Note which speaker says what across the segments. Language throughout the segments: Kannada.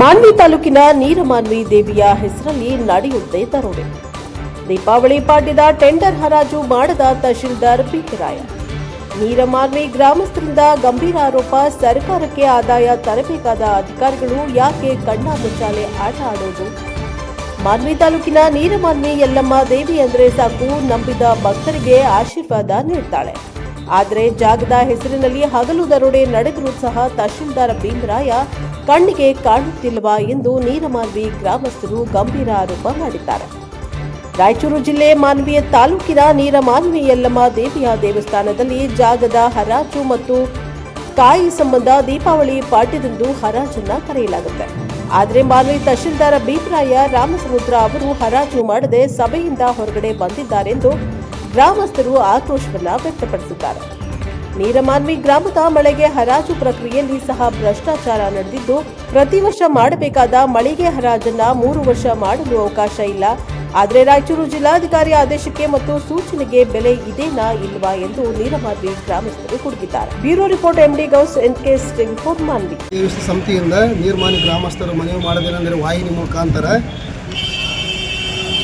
Speaker 1: ಮಾನ್ವಿ ತಾಲೂಕಿನ ನೀರಮಾನ್ವಿ ದೇವಿಯ ಹೆಸರಲ್ಲಿ ನಡೆಯುತ್ತೆ ದರೋಡೆ. ದೀಪಾವಳಿ ಪಾಡ್ಯದ ಟೆಂಡರ್ ಹರಾಜು ಮಾಡದ ತಹಶೀಲ್ದಾರ್ ಬಿಕೆರಾಯ ನೀರಮಾನ್ವಿ ಗ್ರಾಮಸ್ಥರಿಂದ ಗಂಭೀರ ಆರೋಪ, ಸರ್ಕಾರಕ್ಕೆ ಆದಾಯ ತರಬೇಕಾದ ಅಧಿಕಾರಿಗಳು ಯಾಕೆ ಕಣ್ಣ ಮುಚ್ಚಾಲೆ ಆಟ ಆಡೋದು? ಮಾನ್ವಿ ತಾಲೂಕಿನ ನೀರಮಾನ್ವಿ ಯಲ್ಲಮ್ಮ ದೇವಿ ಅಂದ್ರೆ ಸಾಕು, ನಂಬಿದ ಭಕ್ತರಿಗೆ ಆಶೀರ್ವಾದ ನೀಡ್ತಾಳೆ. ಆದರೆ ಜಾಗದ ಹೆಸರಿನಲ್ಲಿ ಹಗಲು ದರೋಡೆ ನಡೆದರೂ ಸಹ ತಹಶೀಲ್ದಾರ್ ಭೀಮರಾಯ ಕಣ್ಣಿಗೆ ಕಾಣುತ್ತಿಲ್ಲವಾ ಎಂದು ನೀರಮಾನ್ವಿ ಗ್ರಾಮಸ್ಥರು ಗಂಭೀರ ಆರೋಪ ಮಾಡಿದ್ದಾರೆ. ರಾಯಚೂರು ಜಿಲ್ಲೆ ಮಾನ್ವಿಯ ತಾಲೂಕಿನ ನೀರಮಾನ್ವಿ ಯಲ್ಲಮ್ಮ ದೇವಿಯ ದೇವಸ್ಥಾನದಲ್ಲಿ ಜಾಗದ ಹರಾಜು ಮತ್ತು ಕಾಯಿ ಸಂಬಂಧ ದೀಪಾವಳಿ ಪಾಠ್ಯದಂದು ಹರಾಜನ್ನ ಕರೆಯಲಾಗುತ್ತೆ. ಆದರೆ ಮಾನ್ವಿ ತಹಶೀಲ್ದಾರ್ ಭೀಮರಾಯ ರಾಮಸಮುದ್ರ ಅವರು ಹರಾಜು ಮಾಡದೆ ಸಭೆಯಿಂದ ಹೊರಗಡೆ ಬಂದಿದ್ದಾರೆಂದು ಗ್ರಾಮಸ್ಥರು ಆಕ್ರೋಶವನ್ನ ವ್ಯಕ್ತಪಡಿಸಿದ್ದಾರೆ. ನೀರಮಾನ್ವಿ ಗ್ರಾಮದ ಮಳೆಗೆ ಹರಾಜು ಪ್ರಕ್ರಿಯೆಯಲ್ಲಿ ಸಹ ಭ್ರಷ್ಟಾಚಾರ ನಡೆದಿದ್ದು, ಪ್ರತಿ ವರ್ಷ ಮಾಡಬೇಕಾದ ಮಳಿಗೆ ಹರಾಜನ್ನ ಮೂರು ವರ್ಷ ಮಾಡಲು ಅವಕಾಶ ಇಲ್ಲ. ಆದರೆ ರಾಯಚೂರು ಜಿಲ್ಲಾಧಿಕಾರಿ ಆದೇಶಕ್ಕೆ ಮತ್ತು ಸೂಚನೆಗೆ ಬೆಲೆ ಇದೇನಾ ಇಲ್ವಾ ಎಂದು ನೀರಮಾನ್ವಿ ಗ್ರಾಮಸ್ಥರು ಕುಡುಕಿದ್ದಾರೆ bureau report, MD Gous NKS four Manvi.
Speaker 2: ಈ ವಿಶ್ವ ಸಮಿತಿಯಿಂದ ನೀರ್ಮಾನಿ ಗ್ರಾಮಸ್ಥರು ಮನವಿ ಮಾಡೋದೇನೆಂದರೆ ವಾಹಿನಿ ಮುಖಾಂತರ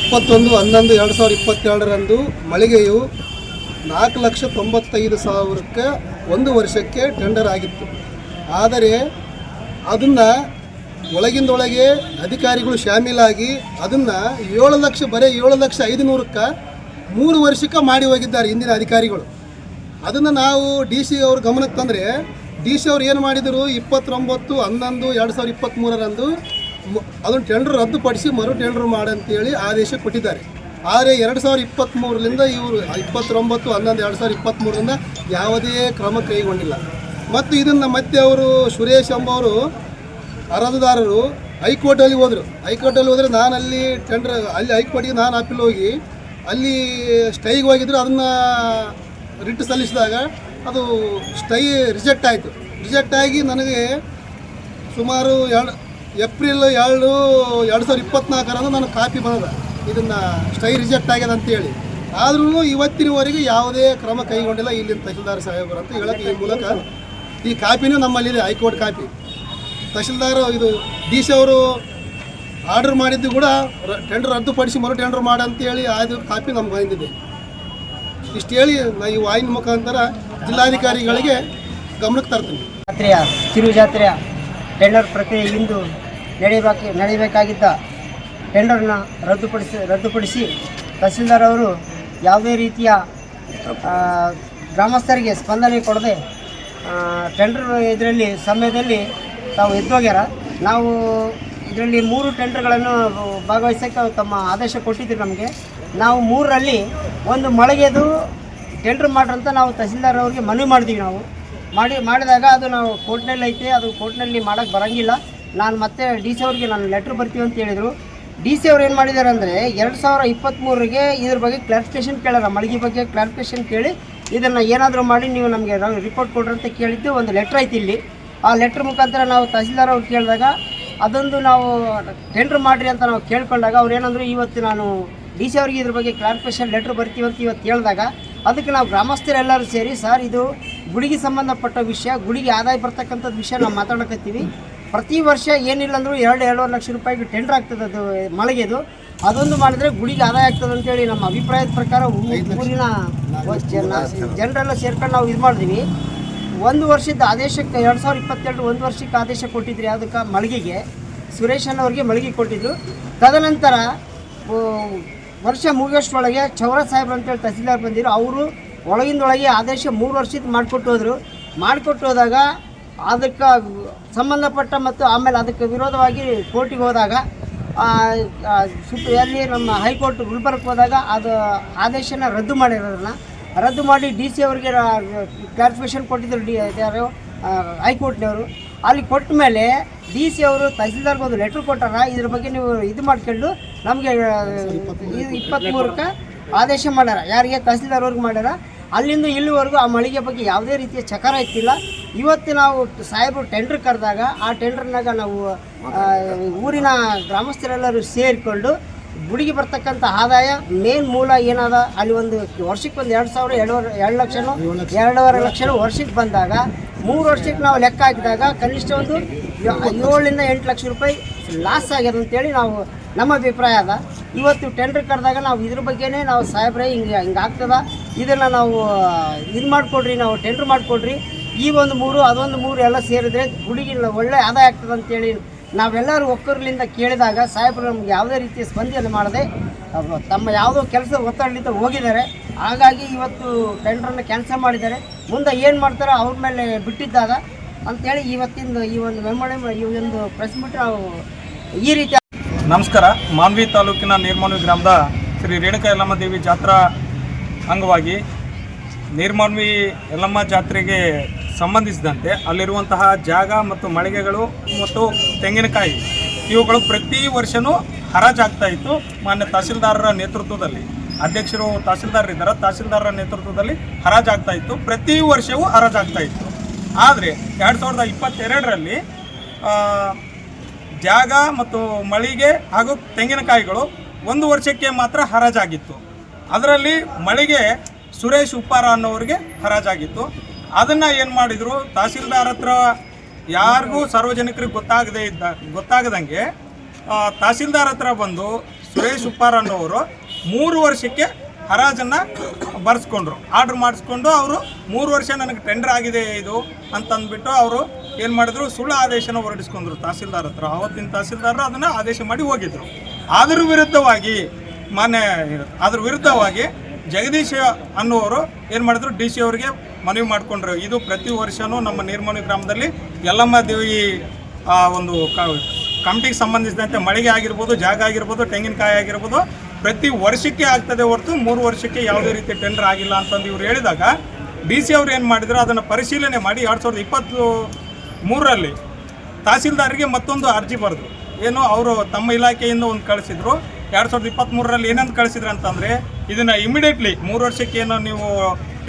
Speaker 2: ಇಪ್ಪತ್ತೊಂದು, ಹನ್ನೊಂದು, ಎರಡು ಸಾವಿರದ ಇಪ್ಪತ್ತೆರಡರಂದು ಮಳಿಗೆಯು ನಾಲ್ಕು ಲಕ್ಷ ತೊಂಬತ್ತೈದು ಸಾವಿರಕ್ಕೆ ಒಂದು ವರ್ಷಕ್ಕೆ ಟೆಂಡರ್ ಆಗಿತ್ತು. ಆದರೆ ಅದನ್ನು ಒಳಗಿಂದೊಳಗೆ ಅಧಿಕಾರಿಗಳು ಶಾಮೀಲಾಗಿ ಅದನ್ನು ಏಳು ಲಕ್ಷ, ಬರೀ ಏಳು ಲಕ್ಷ ಐದು ನೂರಕ್ಕೆ ಮೂರು ವರ್ಷಕ್ಕೆ ಮಾಡಿ ಹೋಗಿದ್ದಾರೆ ಹಿಂದಿನ ಅಧಿಕಾರಿಗಳು. ಅದನ್ನು ನಾವು ಡಿ ಸಿ ಅವ್ರ ಗಮನಕ್ಕೆ ತಂದರೆ, ಡಿ ಸಿ ಅವ್ರು ಏನು ಮಾಡಿದರು? ಇಪ್ಪತ್ತೊಂಬತ್ತು, ಹನ್ನೊಂದು, ಎರಡು ಸಾವಿರದ ಇಪ್ಪತ್ತ್ಮೂರರಂದು ಅದನ್ನು ಟೆಂಡರ್ ರದ್ದುಪಡಿಸಿ ಮರು ಟೆಂಡರ್ ಮಾಡಂತೇಳಿ ಆದೇಶ ಕೊಟ್ಟಿದ್ದಾರೆ. ಆದರೆ ಎರಡು ಸಾವಿರದ ಇಪ್ಪತ್ತ್ಮೂರರಿಂದ ಇವರು ಇಪ್ಪತ್ತೊಂಬತ್ತು, ಹನ್ನೊಂದು, ಎರಡು ಸಾವಿರದ ಇಪ್ಪತ್ತ್ಮೂರರಿಂದ ಯಾವುದೇ ಕ್ರಮ ಕೈಗೊಂಡಿಲ್ಲ. ಮತ್ತು ಇದನ್ನು ಮತ್ತೆ ಅವರು ಸುರೇಶ್ ಎಂಬವರು ಅರ್ಹದಾರರು ಹೈಕೋರ್ಟಲ್ಲಿ ಹೋದರು. ಹೈಕೋರ್ಟಲ್ಲಿ ಹೋದರೆ ನಾನು ಅಲ್ಲಿ ಟೆಂಡರ್ ಅಲ್ಲಿ ಹೈಕೋರ್ಟಿಗೆ ನಾನು ಅಪೀಲ್ ಹೋಗಿ, ಅಲ್ಲಿ ಸ್ಟೈಗೆ ಹೋಗಿದ್ರು, ಅದನ್ನು ರಿಟ್ ಸಲ್ಲಿಸಿದಾಗ ಅದು ಸ್ಟೈ ರಿಜೆಕ್ಟ್ ಆಯಿತು. ರಿಜೆಕ್ಟ್ ಆಗಿ ನನಗೆ ಸುಮಾರು ಎರಡು, ಏಪ್ರಿಲ್ ಎರಡು ಎರಡು ಸಾವಿರದ ಇಪ್ಪತ್ತ್ನಾಲ್ಕರಂದು ನಾನು ಕಾಪಿ ಬಂದದ ಇದನ್ನು ಸ್ಟೈ ರಿಜೆಕ್ಟ್ ಆಗ್ಯದ ಅಂತೇಳಿ. ಆದ್ರೂ ಇವತ್ತಿನವರೆಗೂ ಯಾವುದೇ ಕ್ರಮ ಕೈಗೊಂಡಿಲ್ಲ ಇಲ್ಲಿನ ತಹಶೀಲ್ದಾರ್ ಸಾಹೇಬರು ಅಂತ ಹೇಳಕ್ಕೆ ಈ ಮೂಲಕ ಈ ಕಾಪಿನೂ ನಮ್ಮಲ್ಲಿದೆ, ಹೈಕೋರ್ಟ್ ಕಾಪಿ. ತಹಶೀಲ್ದಾರ್ ಇದು ಡಿ ಸಿ ಅವರು ಆರ್ಡರ್ ಮಾಡಿದ್ದು ಕೂಡ ಟೆಂಡರ್ ರದ್ದುಪಡಿಸಿ ಮರು ಟೆಂಡರ್ ಮಾಡಂತೇಳಿ ಅದು ಕಾಪಿ ನಮ್ಗೆ ಬಂದಿದೆ ಇಷ್ಟು ಹೇಳಿ ನಾ ಈ ವಾಯಿನ ಮುಖಾಂತರ ಜಿಲ್ಲಾಧಿಕಾರಿಗಳಿಗೆ ಗಮನಕ್ಕೆ ತರ್ತೀನಿ.
Speaker 3: ಜಾತ್ರೆಯ ಕಿರು ಜಾತ್ರೆಯ ಟೆಂಡರ್ ಪ್ರಕ್ರಿಯೆ ಇಂದು ನಡೀಬೇಕು ನಡೆಯಬೇಕಾಗಿದ್ದ ಟೆಂಡರ್ನ ರದ್ದುಪಡಿಸಿ ರದ್ದುಪಡಿಸಿ ತಹಸೀಲ್ದಾರ್ ಅವರು ಯಾವುದೇ ರೀತಿಯ ಗ್ರಾಮಸ್ಥರಿಗೆ ಸ್ಪಂದನೆ ಕೊಡದೆ ಟೆಂಡರ್ ಇದರಲ್ಲಿ ಸಮಯದಲ್ಲಿ ತಾವು ಎದ್ದೋಗ್ಯಾರ ನಾವು ಇದರಲ್ಲಿ ಮೂರು ಟೆಂಡರ್ಗಳನ್ನು ಭಾಗವಹಿಸೋಕ್ಕೆ ತಮ್ಮ ಆದೇಶ ಕೊಟ್ಟಿದ್ರು ನಮಗೆ. ನಾವು ಮೂರರಲ್ಲಿ ಒಂದು ಮಳೆಗೆದು ಟೆಂಡರ್ ಮಾಡ್ರಂತ ನಾವು ತಹಸೀಲ್ದಾರ್ ಅವ್ರಿಗೆ ಮನವಿ ಮಾಡಿದ್ವಿ ನಾವು. ಮಾಡಿ, ಮಾಡಿದಾಗ ಅದು ನಾವು ಕೋರ್ಟ್ನಲ್ಲಿ ಐತೆ ಅದು ಕೋರ್ಟ್ನಲ್ಲಿ ಮಾಡೋಕ್ಕೆ ಬರೋಂಗಿಲ್ಲ. ನಾನು ಮತ್ತೆ ಡಿ ಸಿ ಅವ್ರಿಗೆ ನಾನು ಲೆಟ್ರ್ ಬರ್ತೀವಿ ಅಂತ ಹೇಳಿದರು. ಡಿ ಸಿ ಅವ್ರು ಏನು ಮಾಡಿದ್ದಾರೆ ಅಂದರೆ ಎರಡು ಸಾವಿರ ಇಪ್ಪತ್ತ್ಮೂರಿಗೆ ಇದ್ರ ಬಗ್ಗೆ ಕ್ಲಾರಿಫಿಕೇಷನ್ ಕೇಳಾರ ಮಳಿಗೆ ಬಗ್ಗೆ ಕ್ಲಾರಿಫಿಕೇಷನ್ ಕೇಳಿ ಇದನ್ನು ಏನಾದರೂ ಮಾಡಿ ನೀವು ನಮಗೆ ರಿಪೋರ್ಟ್ ಕೊಡ್ರಿ ಅಂತ ಕೇಳಿದ್ದು ಒಂದು ಲೆಟ್ರ್ ಐತಿ ಇಲ್ಲಿ. ಆ ಲೆಟ್ರ್ ಮುಖಾಂತರ ನಾವು ತಹಸೀಲ್ದಾರ್ ಅವ್ರು ಕೇಳಿದಾಗ ಅದೊಂದು ನಾವು ಟೆಂಡ್ರ್ ಮಾಡಿರಿ ಅಂತ ನಾವು ಕೇಳ್ಕೊಂಡಾಗ ಅವ್ರು ಏನಂದ್ರು ಇವತ್ತು ನಾನು ಡಿ ಸಿ ಅವ್ರಿಗೆ ಇದ್ರ ಬಗ್ಗೆ ಕ್ಲಾರಿಫಿಕೇಷನ್ ಲೆಟ್ರ್ ಬರ್ತೀವಿ ಅಂತ ಇವತ್ತು ಹೇಳಿದಾಗ ಅದಕ್ಕೆ ನಾವು ಗ್ರಾಮಸ್ಥರೆಲ್ಲರೂ ಸೇರಿ, ಸರ್, ಇದು ಗುಡಿಗೆ ಸಂಬಂಧಪಟ್ಟ ವಿಷಯ ಗುಡಿಗೆ ಆದಾಯ ಬರ್ತಕ್ಕಂಥದ್ದು ವಿಷಯ ನಾವು ಮಾತಾಡಕತ್ತೀವಿ. ಪ್ರತಿ ವರ್ಷ ಏನಿಲ್ಲ ಅಂದರೂ ಎರಡು ಎರಡೂವರೆ ಲಕ್ಷ ರೂಪಾಯಿಗೆ ಟೆಂಡರ್ ಆಗ್ತದೆ ಅದು ಮಳೆಗೆದು ಅದೊಂದು ಮಾಡಿದ್ರೆ ಗುಡಿಗೆ ಆದಾಯ ಆಗ್ತದೆ ಅಂತೇಳಿ ನಮ್ಮ ಅಭಿಪ್ರಾಯದ ಪ್ರಕಾರ ಊರಿನ ಜನ- ಜನರೆಲ್ಲ ಸೇರ್ಕೊಂಡು ನಾವು ಇದು ಮಾಡಿದ್ವಿ. ಒಂದು ವರ್ಷದ ಆದೇಶಕ್ಕೆ ಎರಡು ಸಾವಿರದ ಇಪ್ಪತ್ತೆರಡು ಒಂದು ವರ್ಷಕ್ಕೆ ಆದೇಶ ಕೊಟ್ಟಿದ್ರಿ ಅದಕ್ಕೆ ಮಳಿಗೆಗೆ. ಸುರೇಶನ್ ಅವ್ರಿಗೆ ಮಳಿಗೆ ಕೊಟ್ಟಿದ್ರು ತದನಂತರ ವರ್ಷ ಮುಗಿಯೋಷ್ಟೊಳಗೆ ಚೌರ ಸಾಹೇಬ್ರು ಅಂತೇಳಿ ತಹಸೀಲ್ದಾರ್ ಬಂದಿದ್ರು. ಅವರು ಒಳಗಿಂದೊಳಗೆ ಆದೇಶ ಮೂರು ವರ್ಷದ ಮಾಡಿಕೊಟ್ಟು ಹೋದರು. ಮಾಡಿಕೊಟ್ಟು ಹೋದಾಗ ಅದಕ್ಕೆ ಸಂಬಂಧಪಟ್ಟ ಮತ್ತು ಆಮೇಲೆ ಅದಕ್ಕೆ ವಿರೋಧವಾಗಿ ಕೋರ್ಟಿಗೆ ಹೋದಾಗ ಸುಪ್ ಎಲ್ಲಿ ನಮ್ಮ ಹೈಕೋರ್ಟ್ ಗುಲ್ಬರ್ಗ್ ಹೋದಾಗ ಅದು ಆದೇಶನ ರದ್ದು ಮಾಡಿರೋದನ್ನ, ರದ್ದು ಮಾಡಿ ಡಿ ಸಿ ಅವರಿಗೆ ಕ್ಲಾರಿಫಿಕೇಷನ್ ಕೊಟ್ಟಿದ್ದರು ಡಿ, ಯಾರು ಹೈಕೋರ್ಟ್ನವರು. ಅಲ್ಲಿ ಕೊಟ್ಟ ಮೇಲೆ ಡಿ ಸಿ ಅವರು ತಹಸೀಲ್ದಾರ್ಗೆ ಒಂದು ಲೆಟ್ರ್ ಕೊಟ್ಟಾರ, ಇದ್ರ ಬಗ್ಗೆ ನೀವು ಇದು ಮಾಡ್ಕೊಂಡು ನಮಗೆ ಇಪ್ಪತ್ತ್ಮೂರಕ್ಕೆ ಆದೇಶ ಮಾಡ್ಯಾರ. ಯಾರಿಗೆ ತಹಸೀಲ್ದಾರ್ ಅವ್ರಿಗೆ ಮಾಡ್ಯಾರ. ಅಲ್ಲಿಂದ ಇಲ್ಲಿವರೆಗೂ ಆ ಮಳಿಗೆ ಬಗ್ಗೆ ಯಾವುದೇ ರೀತಿಯ ಚಕಾರ ಇತ್ತಿಲ್ಲ ಇವತ್ತು ನಾವು ಸಾಹೇಬರು ಟೆಂಡರ್ ಕರೆದಾಗ ಆ ಟೆಂಡರ್ನಾಗ ನಾವು ಊರಿನ ಗ್ರಾಮಸ್ಥರೆಲ್ಲರೂ ಸೇರಿಕೊಂಡು ಗುಡಿಗೆ ಬರ್ತಕ್ಕಂಥ ಆದಾಯ ಮೇನ್ ಮೂಲ ಏನದ ಅಲ್ಲಿ ಒಂದು ವರ್ಷಕ್ಕೆ ಒಂದು ಎರಡು ಸಾವಿರ ಎರಡೂವರೆ ಎರಡು ಲಕ್ಷ. ಎರಡೂವರೆ ಲಕ್ಷ ವರ್ಷಕ್ಕೆ ಬಂದಾಗ ಮೂರು ವರ್ಷಕ್ಕೆ ನಾವು ಲೆಕ್ಕ ಹಾಕಿದಾಗ ಕನಿಷ್ಠ ಒಂದು ಏಳರಿಂದ ಎಂಟು ಲಕ್ಷ ರೂಪಾಯಿ ಲಾಸ್ ಆಗ್ಯದ ಅಂತೇಳಿ ನಾವು ನಮ್ಮ ಅಭಿಪ್ರಾಯ ಅದ. ಇವತ್ತು ಟೆಂಡರ್ ಕರೆದಾಗ ನಾವು ಇದ್ರ ಬಗ್ಗೆನೇ ನಾವು ಸಾಹೇಬ್ರೆ ಹಿಂಗೆ ಹಿಂಗೆ ಆಗ್ತದ. ಇದನ್ನು ನಾವು ಇದು ಮಾಡಿಕೊಡ್ರಿ, ನಾವು ಟೆಂಡ್ರ್ ಮಾಡಿಕೊಡ್ರಿ. ಈ ಒಂದು ಮೂರು, ಅದೊಂದು ಮೂರು ಎಲ್ಲ ಸೇರಿದ್ರೆ ಗುಡಿಗೆ ಒಳ್ಳೆ ಆದಾಯ ಆಗ್ತದೆ ಅಂತೇಳಿ ನಾವೆಲ್ಲರೂ ಒಕ್ಕರ್ಲಿಂದ ಕೇಳಿದಾಗ ಸಾಹೇಬರು ನಮ್ಗೆ ಯಾವುದೇ ರೀತಿಯ ಸ್ಪಂದನೆ ಮಾಡದೆ ತಮ್ಮ ಯಾವುದೋ ಕೆಲಸ ಒತ್ತಡಲಿಂದ ಹೋಗಿದ್ದಾರೆ. ಹಾಗಾಗಿ ಇವತ್ತು ಟೆಂಡ್ರನ್ನು ಕ್ಯಾನ್ಸಲ್ ಮಾಡಿದ್ದಾರೆ. ಮುಂದೆ ಏನು ಮಾಡ್ತಾರೋ ಅವ್ರ ಮೇಲೆ ಬಿಟ್ಟಿದ್ದಾಗ ಅಂತೇಳಿ ಇವತ್ತಿಂದ ಈ ಒಂದು ಮೆಮೊರಿ ಈ ಒಂದು ಪ್ರೆಸ್ ಮೀಟ್ ಈ ರೀತಿ
Speaker 4: ನಮಸ್ಕಾರ. ಮಾನ್ವಿ ತಾಲೂಕಿನ ನೀರ್ಮಾನ್ವಿ ಗ್ರಾಮದ ಶ್ರೀ ರೇಣುಕಾ ಯಲ್ಲಮ್ಮ ದೇವಿ ಜಾತ್ರಾ ಅಂಗವಾಗಿ ನೀರ್ಮಾನ್ವಿ ಯಲ್ಲಮ್ಮ ಜಾತ್ರೆಗೆ ಸಂಬಂಧಿಸಿದಂತೆ ಅಲ್ಲಿರುವಂತಹ ಜಾಗ ಮತ್ತು ಮಳಿಗೆಗಳು ಮತ್ತು ತೆಂಗಿನಕಾಯಿ, ಇವುಗಳು ಪ್ರತಿ ವರ್ಷವೂ ಹರಾಜಾಗ್ತಾ ಇತ್ತು. ಮಾನ್ಯ ತಹಸೀಲ್ದಾರರ ನೇತೃತ್ವದಲ್ಲಿ, ಅಧ್ಯಕ್ಷರು ತಹಸೀಲ್ದಾರ್ ಇದ್ದಾರೆ ತಹಸೀಲ್ದಾರರ ನೇತೃತ್ವದಲ್ಲಿ ಹರಾಜಾಗ್ತಾ ಇತ್ತು. ಪ್ರತಿ ವರ್ಷವೂ ಹರಾಜಾಗ್ತಾ ಇತ್ತು. ಆದರೆ ಎರಡು ಸಾವಿರದ ಇಪ್ಪತ್ತೆರಡರಲ್ಲಿ ಜಾಗ ಮತ್ತು ಮಳಿಗೆ ಹಾಗೂ ತೆಂಗಿನಕಾಯಿಗಳು ಒಂದು ವರ್ಷಕ್ಕೆ ಮಾತ್ರ ಹರಾಜಾಗಿತ್ತು. ಅದರಲ್ಲಿ ಮಳಿಗೆ ಸುರೇಶ್ ಉಪ್ಪಾರ ಅನ್ನೋರಿಗೆ ಹರಾಜಾಗಿತ್ತು. ಅದನ್ನು ಏನು ಮಾಡಿದರು? ತಹಸೀಲ್ದಾರ್ ಹತ್ರ ಯಾರಿಗೂ ಸಾರ್ವಜನಿಕರಿಗೆ ಗೊತ್ತಾಗದೇ ಇದ್ದ, ಗೊತ್ತಾಗದಂಗೆ ತಹಸೀಲ್ದಾರ್ ಹತ್ರ ಬಂದು ಸುರೇಶ್ ಉಪ್ಪಾರ ಅನ್ನೋರು ಮೂರು ವರ್ಷಕ್ಕೆ ಹರಾಜನ್ನು ಬರ್ಸ್ಕೊಂಡ್ರು. ಆರ್ಡ್ರ್ ಮಾಡಿಸ್ಕೊಂಡು ಅವರು ಮೂರು ವರ್ಷ ನನಗೆ ಟೆಂಡರ್ ಆಗಿದೆ ಇದು ಅಂತಂದ್ಬಿಟ್ಟು ಅವರು ಏನು ಮಾಡಿದ್ರು? ಸುಳ್ಳು ಆದೇಶನ ಹೊರಡಿಸ್ಕೊಂಡ್ರು ತಹಸೀಲ್ದಾರ್ ಹತ್ರ. ಅವತ್ತಿನ ತಹಸೀಲ್ದಾರರು ಅದನ್ನು ಆದೇಶ ಮಾಡಿ ಹೋಗಿದ್ರು. ಅದರ ವಿರುದ್ಧವಾಗಿ ಮಾನ್ಯ ಅದ್ರ ವಿರುದ್ಧವಾಗಿ ಜಗದೀಶ್ ಅನ್ನುವರು ಏನು ಮಾಡಿದ್ರು, ಡಿ ಸಿ ಅವರಿಗೆ ಮನವಿ ಮಾಡಿಕೊಂಡ್ರು. ಇದು ಪ್ರತಿ ವರ್ಷವೂ ನಮ್ಮ ನಿರ್ಮಾಣಿ ಗ್ರಾಮದಲ್ಲಿ ಯಲ್ಲಮ್ಮ ದೇವಿ, ಆ, ಒಂದು ಕಮಿಟಿಗೆ ಸಂಬಂಧಿಸಿದಂತೆ ಮಳಿಗೆ ಆಗಿರ್ಬೋದು, ಜಾಗ ಆಗಿರ್ಬೋದು, ತೆಂಗಿನಕಾಯಿ ಆಗಿರ್ಬೋದು, ಪ್ರತಿ ವರ್ಷಕ್ಕೆ ಆಗ್ತದೆ ಹೊರತು ಮೂರು ವರ್ಷಕ್ಕೆ ಯಾವುದೇ ರೀತಿ ಟೆಂಡರ್ ಆಗಿಲ್ಲ ಅಂತಂದು ಇವ್ರು ಹೇಳಿದಾಗ ಡಿ ಸಿ ಅವ್ರು ಏನು ಮಾಡಿದ್ರು, ಅದನ್ನು ಪರಿಶೀಲನೆ ಮಾಡಿ ಎರಡು ಸಾವಿರದ ಇಪ್ಪತ್ತು ಮೂರರಲ್ಲಿ ತಹಸೀಲ್ದಾರಿಗೆ ಮತ್ತೊಂದು ಅರ್ಜಿ ಬರೆದ್ರು. ಏನು, ಅವರು ತಮ್ಮ ಇಲಾಖೆಯಿಂದ ಒಂದು ಕಳಿಸಿದ್ರು. ಎರಡು ಸಾವಿರದ ಇಪ್ಪತ್ತ್ಮೂರರಲ್ಲಿ ಏನಂತ ಕಳಿಸಿದ್ರು ಅಂತಂದರೆ, ಇದನ್ನು ಇಮಿಡಿಯೇಟ್ಲಿ ಮೂರು ವರ್ಷಕ್ಕೆ ಏನೋ ನೀವು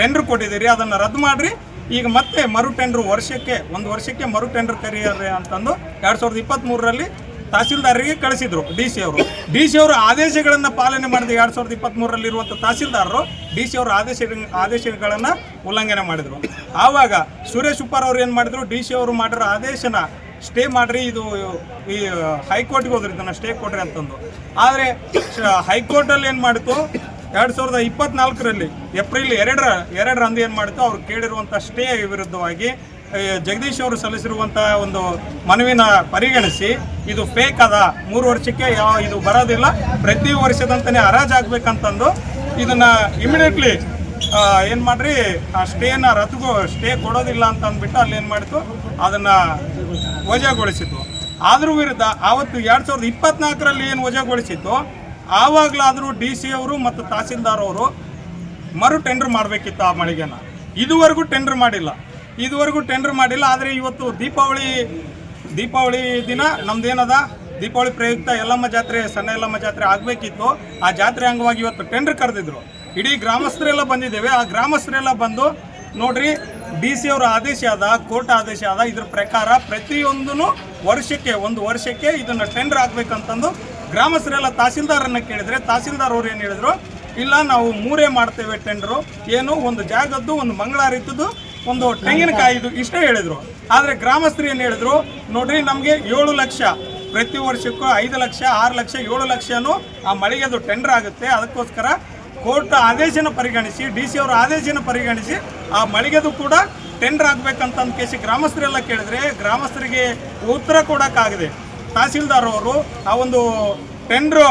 Speaker 4: ಟೆಂಡರ್ ಕೊಟ್ಟಿದ್ದೀರಿ, ಅದನ್ನು ರದ್ದು ಮಾಡಿರಿ. ಈಗ ಮತ್ತೆ ಮರು ಟೆಂಡರ್ ವರ್ಷಕ್ಕೆ, ಒಂದು ವರ್ಷಕ್ಕೆ ಮರು ಟೆಂಡರ್ ಕರೆಯರಿ ಅಂತಂದು ಎರಡು ಸಾವಿರದ ಇಪ್ಪತ್ತ್ಮೂರರಲ್ಲಿ ತಹಸೀಲ್ದಾರರಿಗೆ ಕಳಿಸಿದ್ರು ಡಿ ಸಿ ಅವರು. ಡಿ ಸಿ ಅವರು ಆದೇಶಗಳನ್ನು ಪಾಲನೆ ಮಾಡಿದ ಎರಡು ಸಾವಿರದ ಇಪ್ಪತ್ತ್ಮೂರರಲ್ಲಿ ಇರುವಂಥ ತಹಸೀಲ್ದಾರರು ಡಿ ಸಿ ಅವರ ಆದೇಶ, ಆದೇಶಗಳನ್ನು ಉಲ್ಲಂಘನೆ ಮಾಡಿದರು. ಆವಾಗ ಸುರೇಶ್ ಉಪ್ಪಾರ್ ಅವರು ಏನು ಮಾಡಿದ್ರು? ಡಿ ಸಿ ಅವರು ಮಾಡಿರೋ ಆದೇಶನ ಸ್ಟೇ ಮಾಡ್ರಿ, ಇದು, ಈ, ಹೈಕೋರ್ಟ್ಗೆ ಹೋದ್ರಿ, ಇದನ್ನು ಸ್ಟೇ ಕೊಡ್ರಿ ಅಂತಂದು. ಆದರೆ ಹೈಕೋರ್ಟಲ್ಲಿ ಏನು ಮಾಡಿತು? ಎರಡು ಸಾವಿರದ ಇಪ್ಪತ್ನಾಲ್ಕರಲ್ಲಿ, ಏಪ್ರಿಲ್ ಎರಡರ, ಎರಡರಂದು ಏನು ಮಾಡಿತು? ಅವ್ರು ಕೇಳಿರುವಂಥ ಸ್ಟೇ ವಿರುದ್ಧವಾಗಿ ಜಗದೀಶ್ ಅವರು ಸಲ್ಲಿಸಿರುವಂಥ ಒಂದು ಮನವಿನ ಪರಿಗಣಿಸಿ, ಇದು ಫೇಕ್ ಅದ, ಮೂರು ವರ್ಷಕ್ಕೆ ಯಾವ ಇದು ಬರೋದಿಲ್ಲ, ಪ್ರತಿ ವರ್ಷದಂತಲೇ ಹರಾಜಾಗಬೇಕಂತಂದು ಇದನ್ನು ಇಮಿಡಿಯೇಟ್ಲಿ ಏನು ಮಾಡ್ರಿ, ಆ ಸ್ಟೇನ ರದ್ದುಗೋ, ಸ್ಟೇ ಕೊಡೋದಿಲ್ಲ ಅಂತ ಅಂದ್ಬಿಟ್ಟು ಅಲ್ಲಿ ಏನು ಮಾಡಿತು? ಅದನ್ನು ವಜಾಗೊಳಿಸಿತು. ಅದ್ರ ವಿರುದ್ಧ ಆವತ್ತು ಎರಡು ಸಾವಿರದ ಇಪ್ಪತ್ನಾಲ್ಕರಲ್ಲಿ ಏನು ವಜಾಗೊಳಿಸಿತ್ತು, ಆವಾಗಲಾದರೂ ಡಿ ಸಿ ಅವರು ಮತ್ತು ತಹಸೀಲ್ದಾರ್ ಅವರು ಮರು ಟೆಂಡರ್ ಮಾಡಬೇಕಿತ್ತು ಆ ಮಳಿಗೆನ. ಇದುವರೆಗೂ ಟೆಂಡರ್ ಮಾಡಿಲ್ಲ. ಇದುವರೆಗೂ ಟೆಂಡರ್ ಮಾಡಿಲ್ಲ, ಆದರೆ ಇವತ್ತು ದೀಪಾವಳಿ ದೀಪಾವಳಿ ದಿನ ನಮ್ದೇನದ? ದೀಪಾವಳಿ ಪ್ರಯುಕ್ತ ಎಲ್ಲಮ್ಮ ಜಾತ್ರೆ, ಸಣ್ಣ ಎಲ್ಲಮ್ಮ ಜಾತ್ರೆ ಆಗಬೇಕಿತ್ತು. ಆ ಜಾತ್ರೆ ಅಂಗವಾಗಿ ಇವತ್ತು ಟೆಂಡರ್ ಕರೆದಿದ್ರು. ಇಡೀ ಗ್ರಾಮಸ್ಥರೆಲ್ಲ ಬಂದಿದ್ದೇವೆ. ಆ ಗ್ರಾಮಸ್ಥರೆಲ್ಲ ಬಂದು ನೋಡ್ರಿ ಡಿ ಸಿ ಅವರ ಆದೇಶ ಆದ, ಕೋರ್ಟ್ ಆದೇಶ ಆದ, ಇದ್ರ ಪ್ರಕಾರ ಪ್ರತಿಯೊಂದೂ ವರ್ಷಕ್ಕೆ, ಒಂದು ವರ್ಷಕ್ಕೆ ಇದನ್ನು ಟೆಂಡರ್ ಆಗಬೇಕಂತಂದು ಗ್ರಾಮಸ್ಥರೆಲ್ಲ ತಹಸೀಲ್ದಾರನ್ನ ಕೇಳಿದ್ರೆ ತಹಸೀಲ್ದಾರ್ ಅವ್ರು ಏನು ಹೇಳಿದ್ರು? ಇಲ್ಲ, ನಾವು ಮೂರೇ ಮಾಡ್ತೇವೆ ಟೆಂಡರು ಏನು, ಒಂದು ಜಾಗದ್ದು, ಒಂದು ಮಂಗಳಾರಿತದ್ದು, ಒಂದು ತೆಂಗಿನಕಾಯಿದು ಇಷ್ಟೇ ಹೇಳಿದ್ರು. ಆದರೆ ಗ್ರಾಮಸ್ಥರು ಏನು ಹೇಳಿದ್ರು? ನೋಡ್ರಿ, ನಮಗೆ ಏಳು ಲಕ್ಷ. ಪ್ರತಿ ವರ್ಷಕ್ಕೂ ಐದು ಲಕ್ಷ, ಆರು ಲಕ್ಷ, ಏಳು ಲಕ್ಷನೂ ಆ ಮಳಿಗೆದು ಟೆಂಡರ್ ಆಗುತ್ತೆ. ಅದಕ್ಕೋಸ್ಕರ ಕೋರ್ಟ್ ಆದೇಶನ ಪರಿಗಣಿಸಿ, ಡಿ ಸಿ ಅವರ ಆದೇಶನ ಪರಿಗಣಿಸಿ ಆ ಮಳಿಗೆದು ಕೂಡ ಟೆಂಡರ್ ಆಗಬೇಕಂತಂದು ಕೇಸಿ ಗ್ರಾಮಸ್ಥರೆಲ್ಲ ಕೇಳಿದ್ರೆ ಗ್ರಾಮಸ್ಥರಿಗೆ ಉತ್ತರ ಕೊಡೋಕ್ಕಾಗದೆ ತಹಸೀಲ್ದಾರ್ ಅವರು ಆ ಒಂದು ಟೆಂಡ್ರು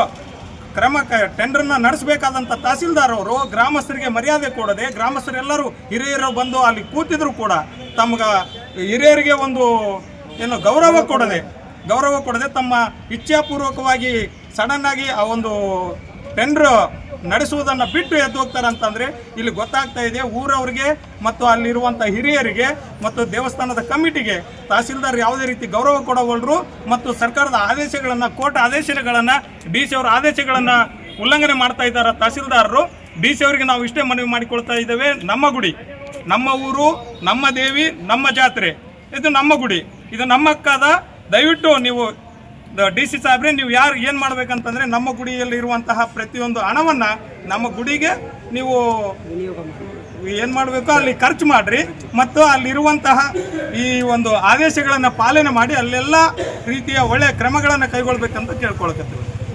Speaker 4: ಕ್ರಮ ಟೆಂಡರ್ನ ನಡೆಸಬೇಕಾದಂಥ ತಹಸೀಲ್ದಾರ್ ಅವರು ಗ್ರಾಮಸ್ಥರಿಗೆ ಮರ್ಯಾದೆ ಕೊಡದೆ ಗ್ರಾಮಸ್ಥರೆಲ್ಲರೂ ಹಿರಿಯರು ಬಂದು ಅಲ್ಲಿ ಕೂತಿದ್ರು ಕೂಡ ತಮ್ಗೆ ಹಿರಿಯರಿಗೆ ಒಂದು ಏನು ಗೌರವ ಕೊಡದೆ ಗೌರವ ಕೊಡದೆ ತಮ್ಮ ಇಚ್ಛಾಪೂರ್ವಕವಾಗಿ ಸಡನ್ನಾಗಿ ಆ ಒಂದು ಟೆಂಡರ್ ನಡೆಸುವುದನ್ನು ಬಿಟ್ಟು ಎದ್ದು ಹೋಗ್ತಾರೆ ಅಂತಂದರೆ ಇಲ್ಲಿ ಗೊತ್ತಾಗ್ತಾ ಇದೆ ಊರವರಿಗೆ ಮತ್ತು ಅಲ್ಲಿರುವಂಥ ಹಿರಿಯರಿಗೆ ಮತ್ತು ದೇವಸ್ಥಾನದ ಕಮಿಟಿಗೆ ತಹಸೀಲ್ದಾರ್ ಯಾವುದೇ ರೀತಿ ಗೌರವ ಕೊಡವಲ್ರು ಮತ್ತು ಸರ್ಕಾರದ ಆದೇಶಗಳನ್ನು, ಕೋರ್ಟ್ ಆದೇಶಗಳನ್ನು, ಡಿ ಸಿ ಅವರ ಆದೇಶಗಳನ್ನು ಉಲ್ಲಂಘನೆ ಮಾಡ್ತಾ ಇದ್ದಾರೆ ತಹಸೀಲ್ದಾರರು. ಡಿ ಸಿ ಅವರಿಗೆ ನಾವು ಇಷ್ಟೇ ಮನವಿ ಮಾಡಿಕೊಳ್ತಾ ಇದ್ದೇವೆ. ನಮ್ಮ ಗುಡಿ, ನಮ್ಮ ಊರು, ನಮ್ಮ ದೇವಿ, ನಮ್ಮ ಜಾತ್ರೆ, ಇದು ನಮ್ಮ ಗುಡಿ. ಇದು ನಮ್ಮಕ್ಕಾದ ದಯವಿಟ್ಟು ನೀವು ಡಿ ಸಿ ಸಾಹೇಬ್ರೆ, ನೀವು ಯಾರು ಏನು ಮಾಡ್ಬೇಕಂತಂದ್ರೆ ನಮ್ಮ ಗುಡಿಯಲ್ಲಿ ಇರುವಂತಹ ಪ್ರತಿಯೊಂದು ಹಣವನ್ನು ನಮ್ಮ ಗುಡಿಗೆ ನೀವು ಏನು ಮಾಡಬೇಕು? ಅಲ್ಲಿ ಖರ್ಚು ಮಾಡಿರಿ. ಮತ್ತು ಅಲ್ಲಿರುವಂತಹ ಈ ಒಂದು ಆದೇಶಗಳನ್ನು ಪಾಲನೆ ಮಾಡಿ ಅಲ್ಲೆಲ್ಲ ರೀತಿಯ ಒಳ್ಳೆಯ ಕ್ರಮಗಳನ್ನು ಕೈಗೊಳ್ಬೇಕಂತ ಕೇಳ್ಕೊಳಕತ್ತೀವಿ.